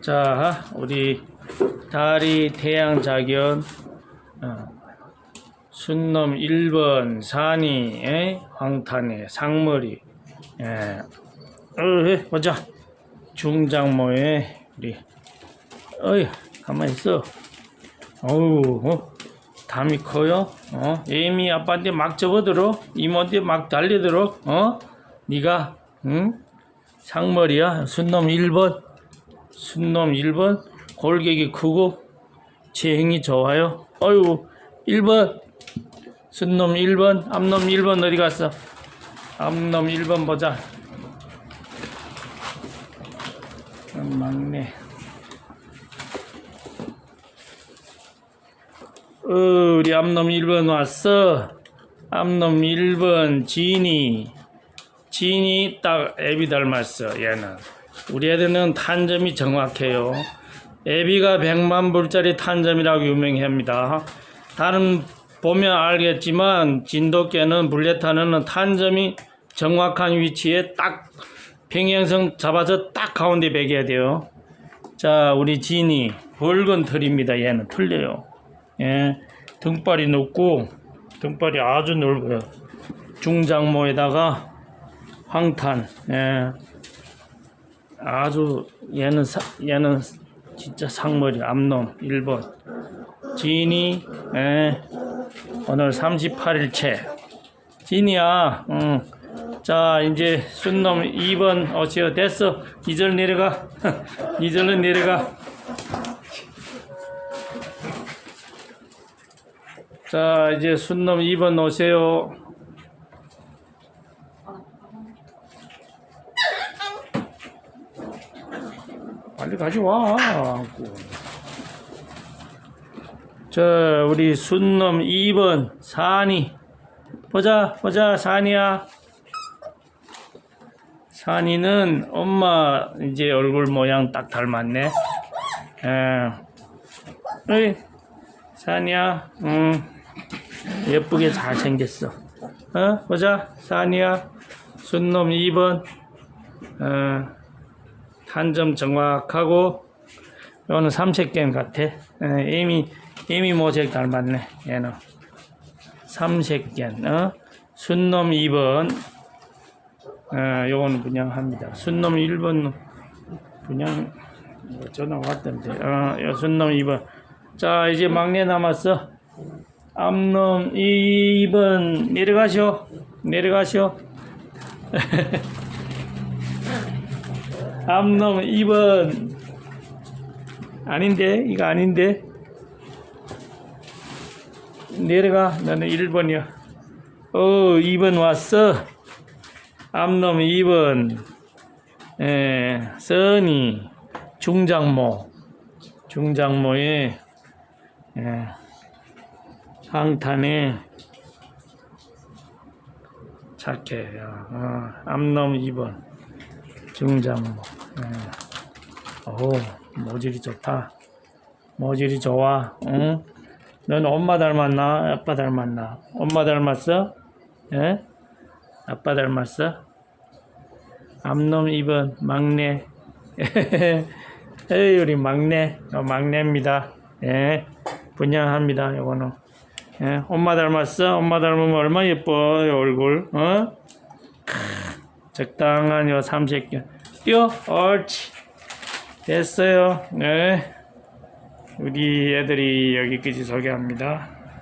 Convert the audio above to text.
자, 우리 다리 태양 자견 어, 순놈 1번 산이 에? 황탄에 상머리 예. 어, 예, 보자 중장모에 우리 어이 가만히 있어 어우 어? 담이 커요 어? 에이미 아빠한테 막 접어들어 이모한테 막 달려들어 어? 네가 응? 상머리야 순놈 1번 순놈 1번 골격이 크고 체형이 좋아요 어유 1번. 순놈 1번 암놈 1번 어디 갔어? 암놈 1번 보자. 음, 막내. 어, 우리 암놈 1번 왔어. 암놈 1번 지니 지니 딱 애비 닮았어 얘는 우리 애들은 탄점이 정확해요. 애비가 100만 불짜리 탄점이라고 유명합니다. 다른 보면 알겠지만 진돗개는 블레타는 탄점이 정확한 위치에 딱 평행선 잡아서 딱 가운데 매겨야 돼요. 자 우리 진이 붉은 털입니다. 얘는 틀려요. 예, 등발이 높고 등발이 아주 넓어요. 중장모에다가 황탄. 예. 아주 얘는 사, 얘는 진짜 상머리 암놈 1번 진이 예. 오늘 38일째 진이야 응. 자 이제 순놈 2번 어찌어 됐어. 이절 내려가. 이절은 내려가. 자 이제 순놈 2번 오세요 빨리 가져와. 자, 우리 순놈 2번 산이. 보자, 보자, 산이야. 산이는 엄마 이제 얼굴 모양 딱 닮았네. 에. 어이, 산이야. 응. 예쁘게 잘 생겼어. 어, 보자, 산이야. 순놈 2번. 어. 한 점 정확하고 이거는 삼색견 같아. 에, 에미 에미 모색 닮았네. 얘는 삼색견. 어? 순놈 2번. 어, 요거는 분양합니다. 순놈 1번 분양 뭐 전화 왔던데. 어, 요 순놈 2번. 자 이제 막내 남았어. 암놈 2번 내려가시오. 내려가시오. 암놈 2번. 아닌데? 이거 아닌데? 내려가. 너는 1번이야. 어 2번 왔어. 암놈 2번. 에 써니. 중장모. 중장모에 에, 항탄에 착해 어, 암놈 2번 중장모. 예. 오, 모질이 좋다. 모질이 좋아. 응? 넌 엄마 닮았나? 아빠 닮았나? 엄마 닮았어? 예? 아빠 닮았어? 암놈 2번 막내. 에이, 우리 막내. 어, 막내입니다. 예. 분양합니다. 요거는. 예. 엄마 닮았어? 엄마 닮으면 얼마나 예뻐, 요 얼굴. 어? 적당한 요 삼색견 뛰어 옳지. 됐어요. 네. 우리 애들이 여기까지 소개합니다